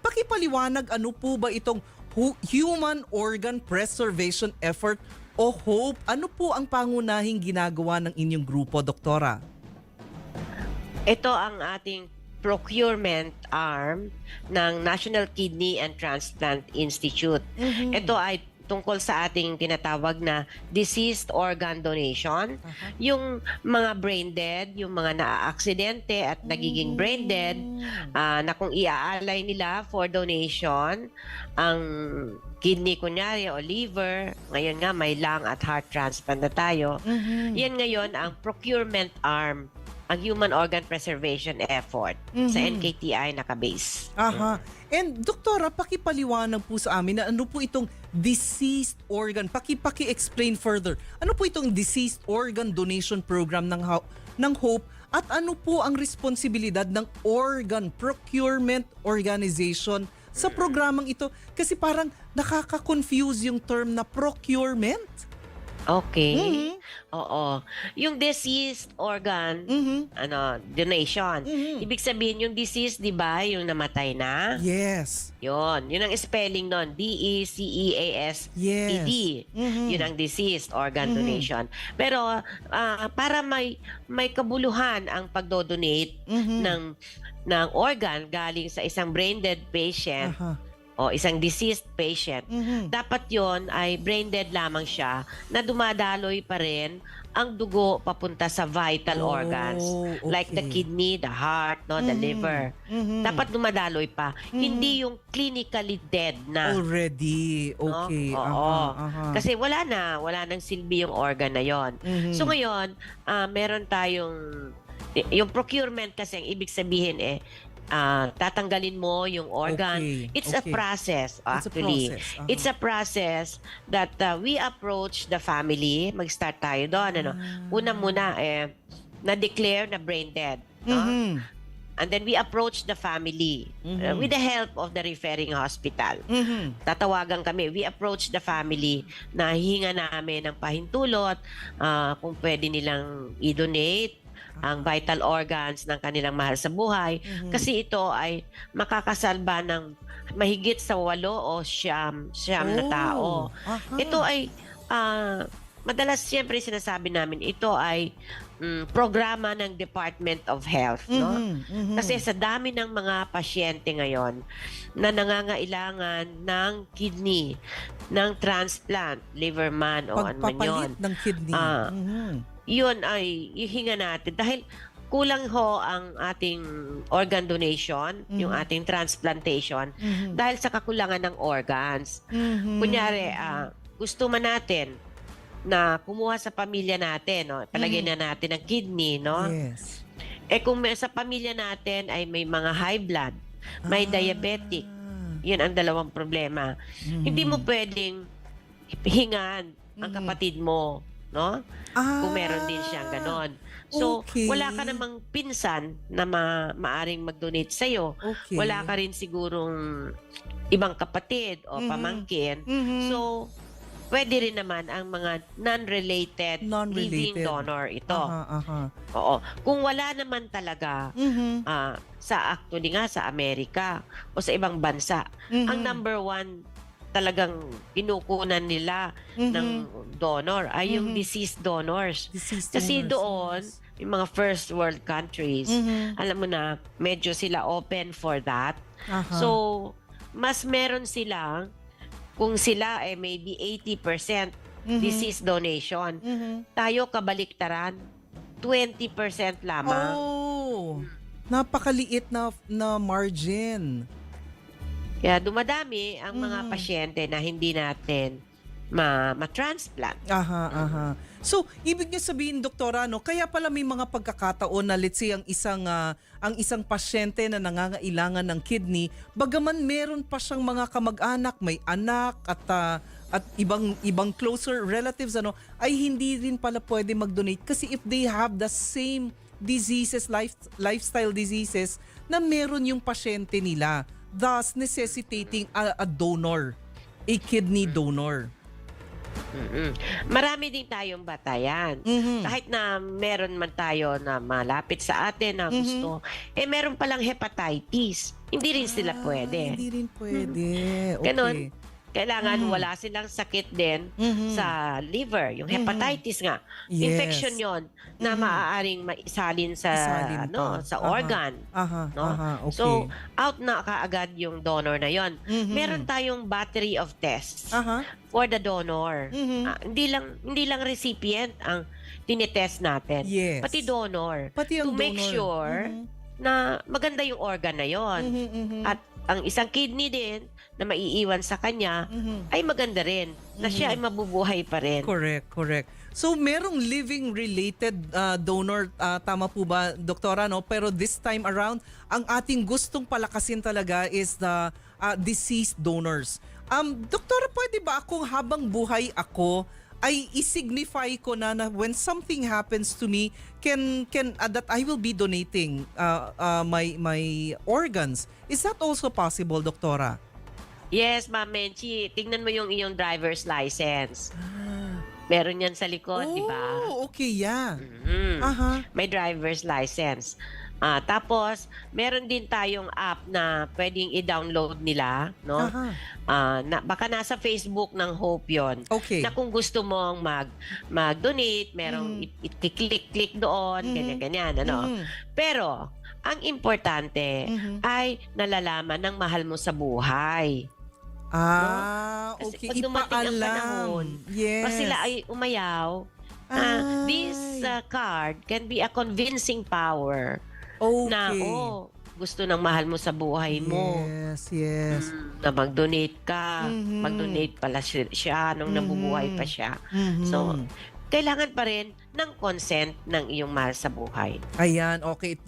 Pakipaliwanag ano po ba itong hu- Human Organ Preservation Effort o HOPE? Ano po ang pangunahing ginagawa ng inyong grupo, Doktora? Ito ang ating procurement arm ng National Kidney and Transplant Institute. Ito ay tungkol sa ating tinatawag na deceased organ donation. Yung mga brain dead, yung mga naaaksidente at nagiging brain dead, ah, na kung iaalay nila for donation, ang kidney kunyari o liver, ngayon nga may lung at heart transplant na tayo. Yan ngayon ang procurement arm ang Human Organ Preservation Effort sa Mhm. NKTI nakabase. Aha. And Doktora, pakipaliwanag po sa amin na ano po itong deceased organ. Paki-paki-explain further. Ano po itong deceased organ donation program ng Ho- ng Hope at ano po ang responsibilidad ng organ procurement organization sa programang ito? Kasi parang nakaka-confuse yung term na procurement. Okay. Mhm. Oo. Yung deceased organ Mhm. ano donation. Mhm. Ibig sabihin yung deceased, 'di ba, yung namatay na? Yes. Yun, yun ang spelling nun, D E C E A S Yes. E D. Mhm. Yun ang deceased organ Mhm. donation. Pero ah, para may may kabuluhan ang pagdodonate Mhm. ng ng organ galing sa isang brain dead patient Aha. O isang deceased patient, Mhm. dapat yon ay brain dead lamang siya na dumadaloy pa rin ang dugo papunta sa vital Oh, organs like the okay. kidney, the heart, no, the Mhm. liver. Mhm. Dapat dumadaloy pa, Mhm. hindi yung clinically dead na. Already. no? Okay. Oo. Aha, aha. Kasi wala na, wala nang silbi yung organ na yon. Mhm. So ngayon, ah, meron tayong yung procurement kasi ang ibig sabihin eh ah, tatanggalin mo yung organ. Okay, It's a okay. process It's a actually. process. Aha. It's a process that uh, we approach the family. Mag-start tayo doon. Ano? Ah. Una muna, eh, na-declare na brain dead. No? Mhm. And then we approach the family uh, Mhm. with the help of the referring hospital. Mhm. Tatawagan kami. We approach the family na hinga namin ng pahintulot ah, kung pwede nilang i-donate ang vital organs ng kanilang mahal sa buhay. Mhm. Kasi ito ay makakasalba ng mahigit sa walo o siyam, siyam na tao. Oh, aha. Ito ay, ah, madalas siyempre sinasabi namin, ito ay mm, programa ng Department of Health. No? Mhm, mhm. Kasi sa dami ng mga pasyente ngayon na nangangailangan ng kidney, ng transplant, liver man o ano man yun, pagpapalit ng kidney. Ah. Mhm. Yun ay ihinga natin. Dahil kulang ho ang ating organ donation, yung Mhm. ating transplantation, Mhm. dahil sa kakulangan ng organs. Mhm. Kunyari, ah, gusto man natin na kumuha sa pamilya natin, no? palagay Mhm. na natin ang kidney, no? Yes. Eh kung may, sa pamilya natin ay may mga high blood, may Ah. diabetic, yun ang dalawang problema. Mhm. Hindi mo pwedeng hingan ang Mhm. kapatid mo, no? Ah. Kung meron din siyang ganon. So, okay. wala ka namang pinsan na ma- maaring mag-donate sa'yo. Okay. Wala ka rin sigurong ibang kapatid o Mhm. pamangkin. Mhm. So, pwede rin naman ang mga non-related, Non-related. living donor ito. Aha, aha. Oo. Kung wala naman talaga Mhm. ah, sa actually nga sa Amerika o sa ibang bansa, Mhm. ang number one talagang kinukunan nila Mhm. ng donor ay yung Mhm. deceased donors. Deceased Kasi donors, doon, yung mga first world countries, Mhm. alam mo na, medyo sila open for that. Aha. So, mas meron sila, kung sila eh maybe 80% Mhm. deceased donation, Mhm. tayo kabaliktaran, 20% lamang. Oh. Napakaliit na na margin. Kaya dumadami ang mga Mhm. pasyente na hindi natin ma- ma-transplant. Aha, aha. So, ibig niyo sabihin, doktora, no, kaya pala may mga pagkakataon na let's say ang isang ah, ang isang pasyente na nangangailangan ng kidney, bagaman meron pa siyang mga kamag-anak, may anak at ah, at ibang ibang closer relatives ano, ay hindi rin pala pwede mag-donate kasi if they have the same diseases, life, lifestyle diseases na meron yung pasyente nila, thus necessitating a, a donor, a kidney donor. Mm-mm. Marami din tayong batayan. Mhm. Kahit na meron man tayo na malapit sa atin na Mhm. gusto, eh meron palang hepatitis. Hindi rin sila Ah, pwede. Hindi rin pwede. Okay. Ganon. Kailangan Mhm. wala silang sakit din Mhm. sa liver, yung Mhm. hepatitis nga. Yes. Infection 'yon na Mhm. maaaring maisalin sa Isalin ano, pa. sa Aha. organ. Aha, no? aha, okay. So, out na kaagad yung donor na 'yon. Mhm. Meron tayong battery of tests Aha. for the donor. Mhm. Ah, hindi lang hindi lang recipient ang tinetest natin. Yes. Pati donor Pati to make donor. sure Mhm. na maganda yung organ na 'yon. Mhm, mhm. At ang isang kidney din na maiiwan sa kanya Mhm. ay maganda rin na siya ay mabubuhay pa rin. Correct, correct. So merong living related uh, donor uh, tama po ba doktora no pero this time around ang ating gustong palakasin talaga is the uh, deceased donors. Um doktora pwede ba akong habang buhay ako ay isignify ko na na when something happens to me can can uh, that I will be donating uh, uh, my my organs. Is that also possible doktora? Yes, Ma'am Menchi, tingnan mo yung iyong driver's license. Meron yan sa likod, di ba? Oh, okay, yeah. Mhm. Aha. May driver's license. Ah, tapos, meron din tayong app na pwedeng i-download nila, no? Aha. Ah, na, baka nasa Facebook ng Hope yon. Okay. Na kung gusto mong mag mag-donate, merong Mhm. i-click-click doon, Mhm. ganyan-ganyan, ano? Mhm. Pero, ang importante Mhm. ay nalalaman ng mahal mo sa buhay. Ah, Kasi okay. pag dumating ang Ipaalam. panahon, Yes. Pag sila ay umayaw, ah, Ay. this uh, card can be a convincing power okay. na, oh, gusto ng mahal mo sa buhay mo. Yes, yes. Mm, na mag-donate ka. Mhm. Mag-donate pala si- siya nung Mhm. nabubuhay pa siya. Mhm. So, kailangan pa rin ng consent ng iyong mahal sa buhay. Ayan, okay.